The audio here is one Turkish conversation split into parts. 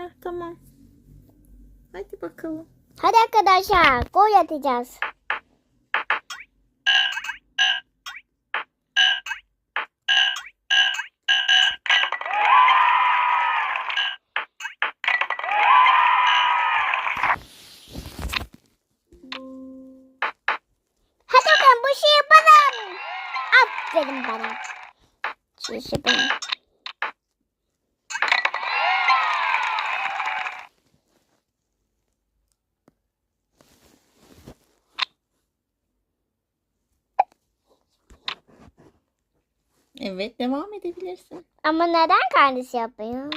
Heh, tamam. Hadi bakalım. Hadi arkadaşlar gol atacağız. Hadi bakalım bu şey yapalım. Aferin bana. Şu şey yapalım. Evet devam edebilirsin. Ama neden kardeş yapıyor?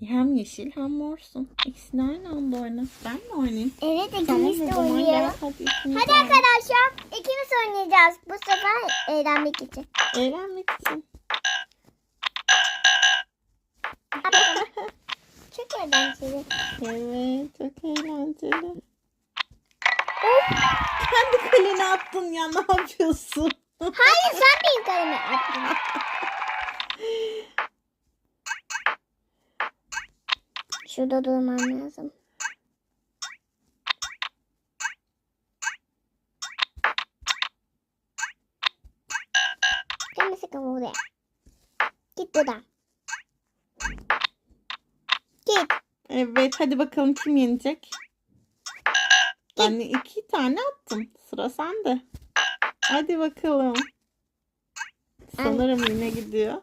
Hem yeşil hem morsun. İkisini aynı anda oyna. Ben mi oynayayım? Evet ikimiz de oynayalım. Hadi Hadi arkadaşlar ikimiz oynayacağız. Bu sefer eğlenmek için. Eğlenmek için. Çok eğlenceli. Evet çok eğlenceli. Kendi kalene attın ya ne yapıyorsun? Hayır sen benim kalemi attın. Şurada durmam lazım. Gelme sakın buraya. Git buradan. Git. Evet hadi bakalım kim yenecek? Ben de iki tane attım. Sıra sende. Hadi bakalım. Sanırım yine gidiyor.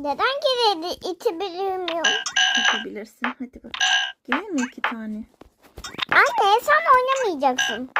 Neden geri itebiliyorum? Yapabilirsin. Hadi bak. Yine mi iki tane? Anne sen oynamayacaksın.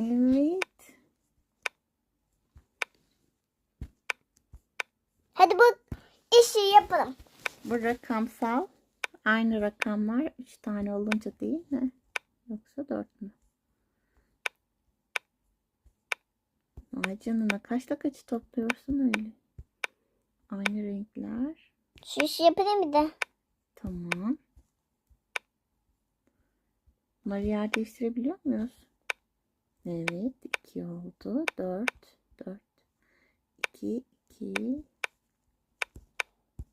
Evet. Hadi bu işi yapalım. Bu rakamsal. Aynı rakamlar üç tane olunca değil mi? Yoksa dört mü? Vay canına kaçta kaçı topluyorsun öyle? Aynı renkler. Şu işi yapalım bir de. Tamam. Bunları yer değiştirebiliyor muyuz? Evet. 2 oldu. 4. 4. 2. 2.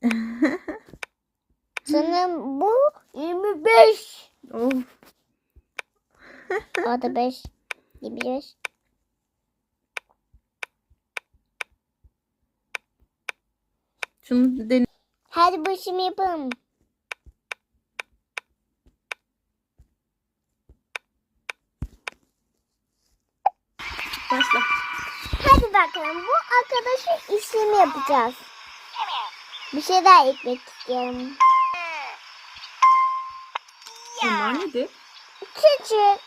Sanırım bu 25. of. O da 5. 25. Şunu dene. Hadi bu işimi yapalım. Başla. Hadi bakalım bu arkadaşın işini yapacağız. Bir şey daha eklemek istiyorum. Bunlar nedir? Küçük.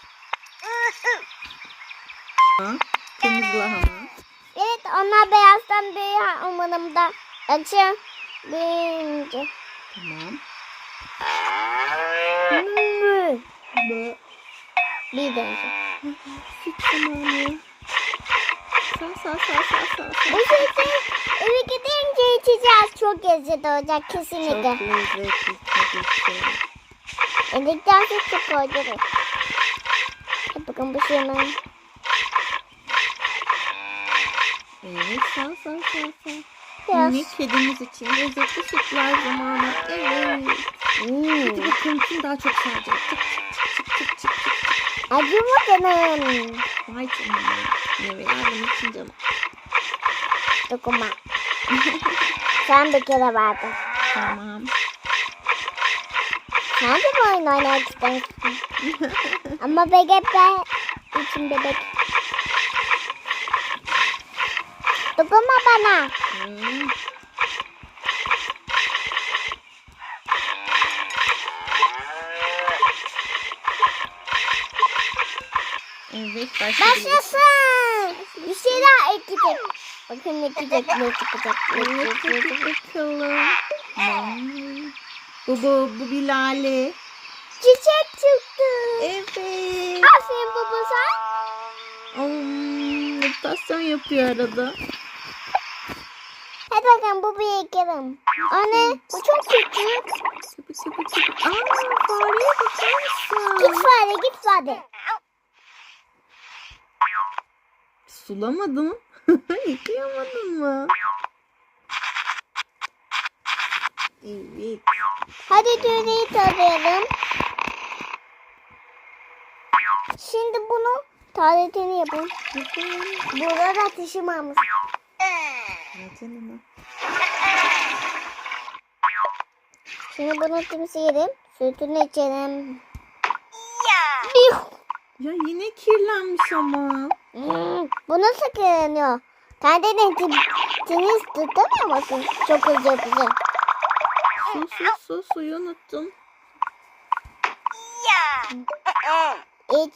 Ha, Kırmızı lahana. Evet onlar beyazdan büyüyor umarım da açın. Büyüyünce. Tamam. Mü. Bu Bir de süt. Sağ sağ sağ sağ sağ. sağ. Eve gidince içeceğiz. Çok lezzetli olacak kesinlikle. Çok lezzetli tabii ki. Yedikten sonra çok. Hadi bakalım bu şey hemen. Evet sağ sağ sağ sağ. Biraz. Minik kedimiz için lezzetli sütler zamanı. Evet. Hmm. Hadi bakalım kim daha çok saracak. Çık çık çık çık çık çık çık. Acı mı canım? Vay canına. Meyveler benim için canım. dokunma. Sen bir kere vardın. Tamam. Sen de bu oyun oynamak istersin. Ama bebek ben için bebek. Dokunma bana. Hmm. Evet başlıyoruz. Başlasın. Daha ekecek. Bakın ne ekecek ne çıkacak. Ne çıkacak. bakalım. Bu, bu, bu bir lale. Çiçek çıktı. Evet. Aferin baba sen. Hmm, meditasyon yapıyor arada. Hadi bakalım bu bir ekelim. Anne bu çok küçük. Çıpı çıpı çıpı. Aa fareye bakar Git mısın? fare git fare. Sulamadın mı? Yıkayamadın mı? Evet. Hadi düğmeyi tarayalım. Şimdi bunu taretini yapalım. Burada da taşımamız. Vay canına. Şimdi bunu temizleyelim. Sütünü içelim. Ya yine kirlenmiş ama. Hmm, bu nasıl kırılıyor? Kendini temiz tutamıyor musun? Çok hızlı yapacağım. Su su su suyu unuttum. İç.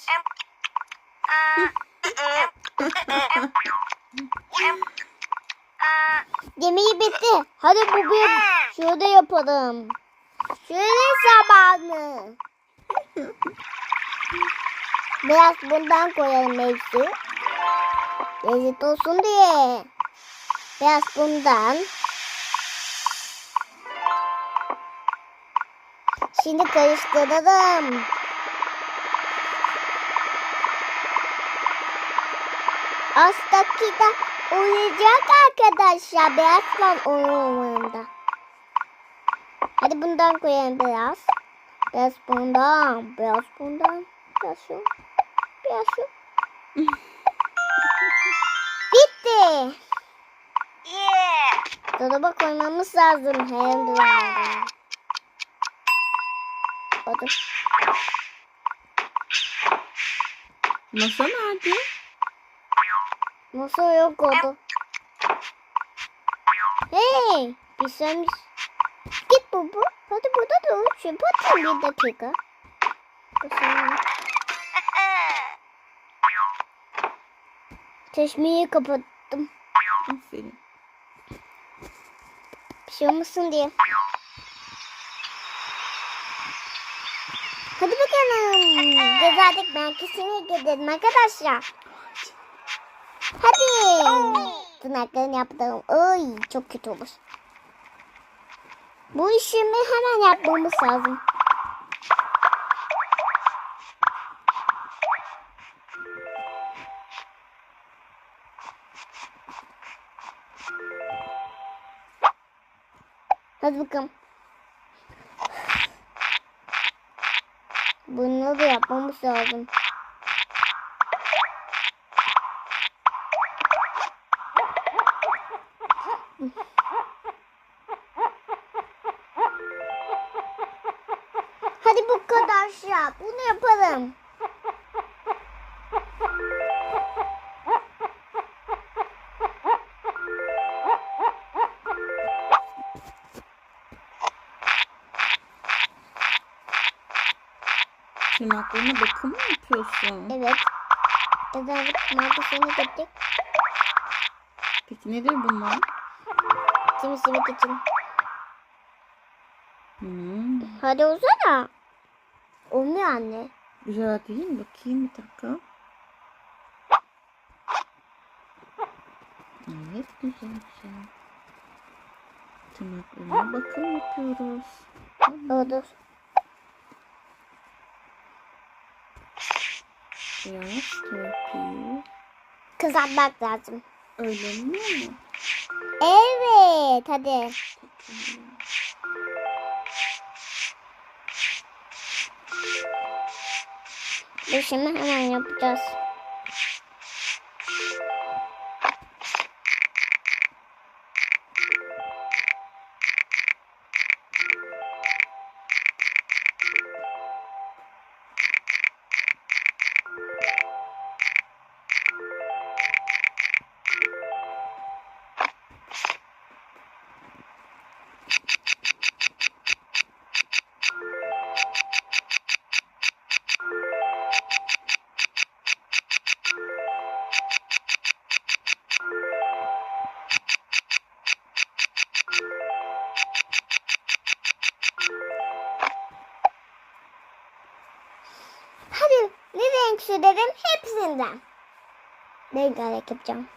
Yemeği bitti. Hadi bugün şurada yapalım. Şöyle zamanı. Biraz bundan koyalım hepsi. Lezzet olsun diye. Biraz bundan. Şimdi karıştıralım. Az dakika olacak arkadaşlar. Biraz ben oyununda. Hadi bundan koyalım biraz. Biraz bundan. Biraz bundan. Biraz şu. Şu. Bitti. Dolaba koymamız lazım. Hem duvarda. Hadi. Masa nerede? Nasıl yok oldu? Hey! Bir sen Git baba. Hadi burada dur. Şu batın bir dakika. Bu sen- Çeşmeyi kapattım. Aferin. Bir şey olmasın diye. Hadi bakalım. Gezeldik merkezine gidelim arkadaşlar. Hadi. Tırnaklarını yaptım. Ay çok kötü olur. Bu işimi hemen yapmamız lazım. Hadi bakalım. Bunu da yapmamız lazım. Tırnaklarına bakım mı yapıyorsun? Evet. Gezellik merkezine gittik. Peki nedir bunlar? Temizlemek için. Hmm, Hadi uzana. Olmuyor anne. güzel değil mi? Bakayım bir dakika. Evet güzel güzel. Tırnaklarına bakım yapıyoruz. Oldu. Biraz torpil. Kızartmak lazım. Öyle mi? Evet hadi. Bu şimdi hemen yapacağız. Sürerim hepsinden. Rengarenk yapacağım.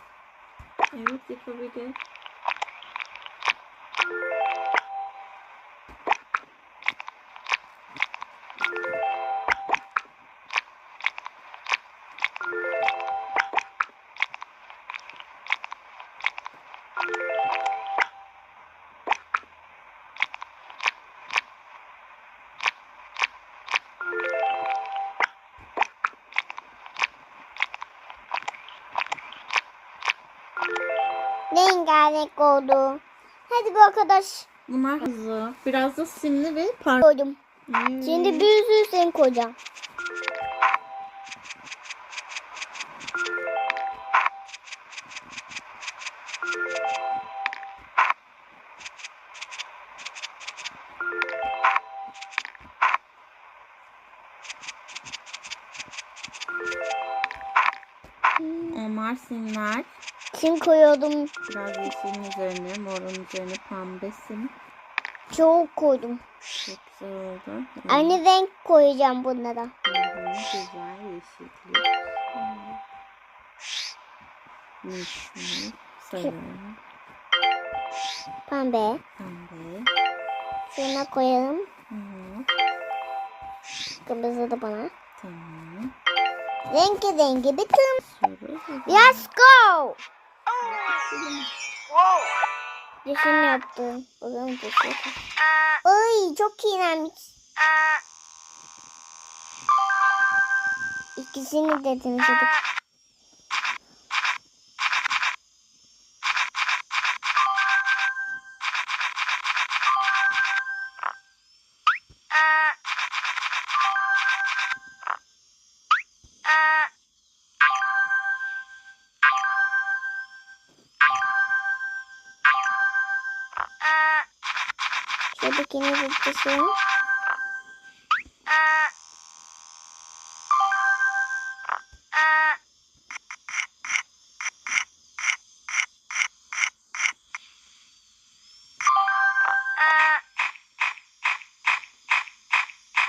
Evet yapabilir. Rengarenk oldu. Hadi bu arkadaş Bunlar hızlı. Biraz da simli ve parlak. koydum. Evet. Şimdi bir sürü sen koyacağım. Koyuyordum. Biraz yeşilin üzerine, morun üzerine pembe sim. Çok koydum. Çok güzel oldu. Evet. Aynı renk koyacağım bunlara. Hı hı, güzel yeşillik. Yeşil, sarı, Pembe. pembe. Şuna koyalım. Hı hı, Kırmızı da bana. Tamam. Rengi rengi bitim. Let's go. Düşün yaptım. Bakalım düşün. Ay çok iğrenç. İkisini de temizledik. Şuradakini de düşün.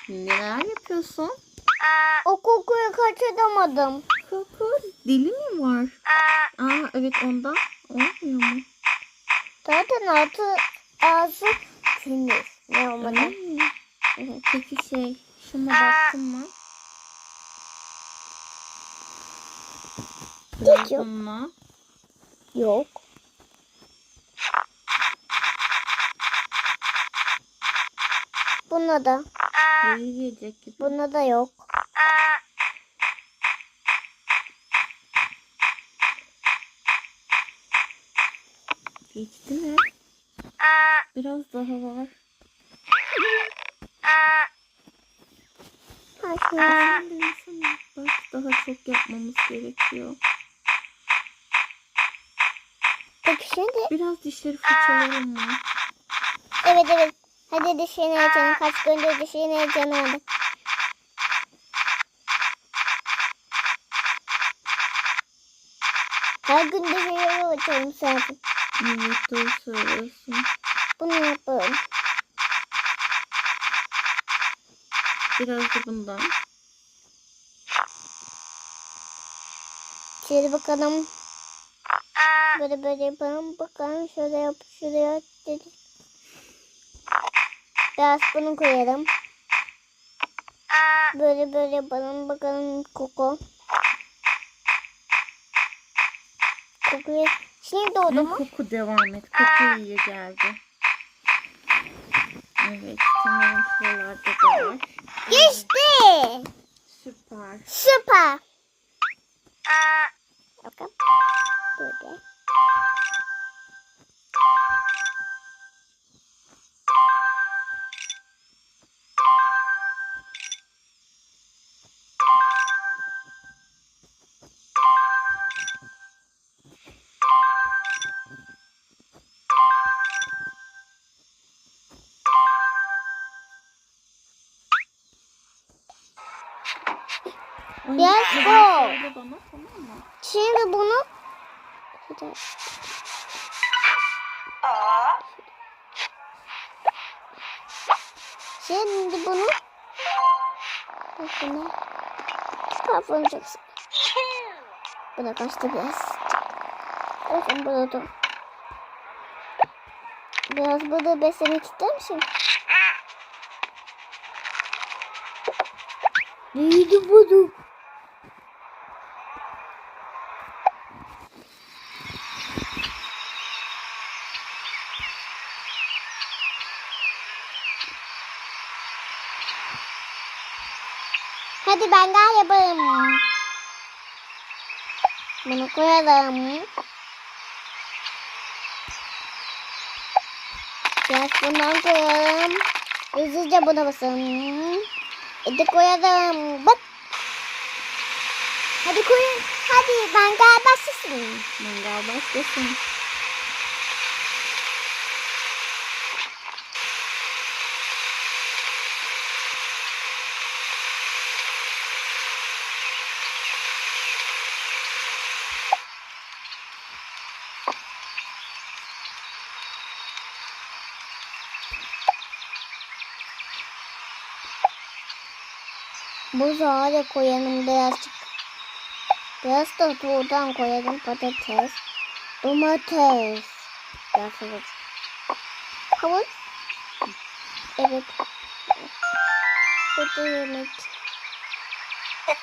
Neler yapıyorsun? O kokuyu kaçıramadım. Koku dili mi var? Aa evet ondan olmuyor mu? Zaten altı ağzı temiz. Ne olmadı? Peki şey şuna baktın mı? Yok. Bununla. Yok. Bunda da. Gelecek gibi. Bunda da yok. Geçti mi? Biraz daha var. Bak daha çok yapmamız gerekiyor. Peki şimdi. Biraz dişleri fırçalayalım mı? Evet evet. Hadi dişini açalım. Kaç gündür dişini açamadık. Her gün dişini açalım zaten. Evet doğru söylüyorsun. Bunu yapalım. Biraz da bundan. Şöyle bakalım. Böyle böyle yapalım. Bakalım şöyle yap. Şuraya dedik. Biraz bunu koyalım. Böyle böyle yapalım. Bakalım koku. Kokuyu şimdi Ama mu? koku devam et. Koku iyi geldi. Evet sanırım şuralarda da var. Geçti. Süper. Süper. Bakın. Böyle. Ay, Yes, bir go. daha söyle bana tamam mı? Şimdi bunu Şimdi bunu Bak bunu parfümeceksin. Bu da kaçtı biraz. Burada dur. Biraz burada beslemek ister misin? Büyüdü bulduk. Bunu koyalım. Biraz bundan koyalım. Hızlıca buna basalım. Hadi koyalım. Bak. Hadi koyun. Hadi mangal başlasın. Mangal başlasın. Buzağı da koyalım birazcık. Biraz da tuğdan koyalım patates. Domates. Evet. Havuç. Evet. Bu da yemek.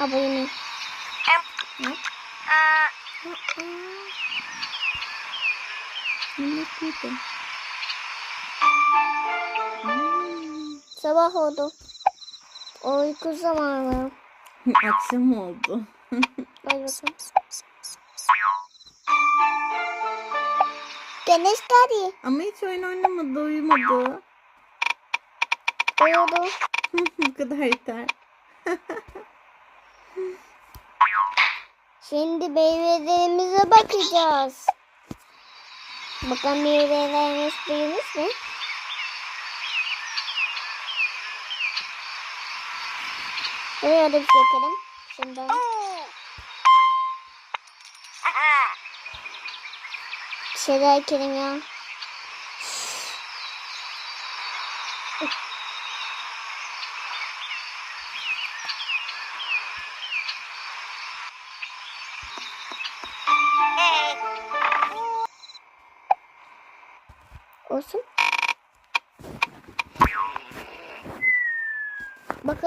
Aa bu yemek. Ne? Sabah oldu. Uyku zamanı. Akşam oldu. Bakalım. Güneş geldi. Ama hiç oyun oynamadı, uyumadı. Uyudu. Bu kadar yeter. Şimdi meyvelerimize bakacağız. Bakalım meyvelerimiz büyümüş mü? Buraya da bir şey ekelim. Şimdi. Bir şeyler ekelim ya.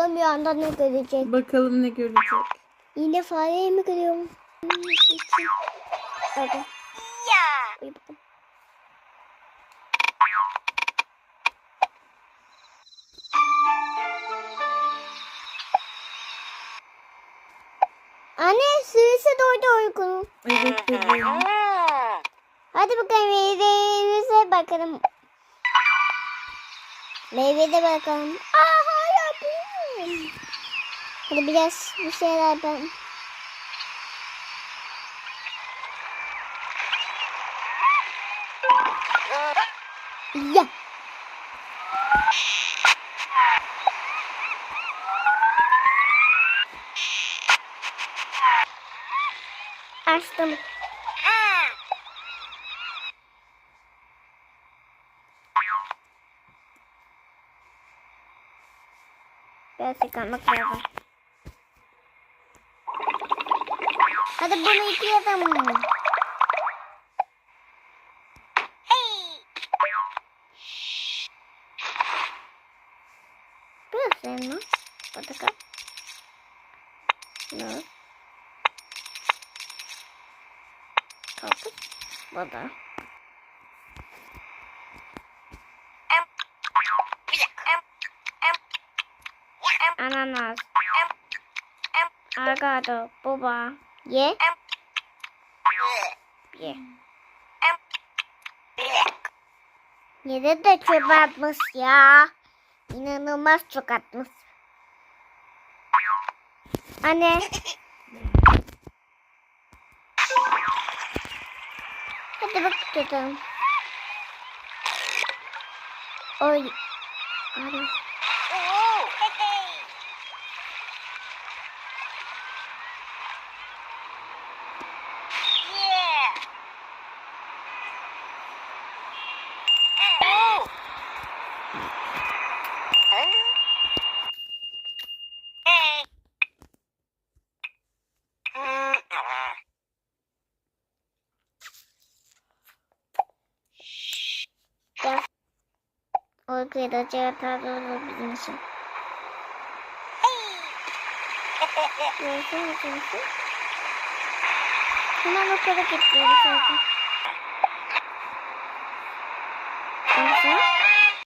Bakalım bir anda ne görecek. Bakalım ne görecek. Yine fareyi mi görüyorum? Hadi. Bakalım. Anne süresi doydu uykunun. Evet bebeğim. Hadi bakalım meyvemize bakalım. Meyve de bakalım. Büyüyor. Hadi biraz bir şeyler ben. Ya. Açtım. Biraz yıkanmak lazım. Hadi bunu yıkayalım. Biraz elma. Portakal. Nar. Karpuz. Bu da. Ananas. Avokado. Boba. Ye. Ye. Yere de çöp atmış ya. İnanılmaz çok atmış. Anne. Hadi bak tutalım. Oy. Hadi. O kıyıdaca yatarda olur bizim için. Musun? Hemen okula gitmeliyiz zaten.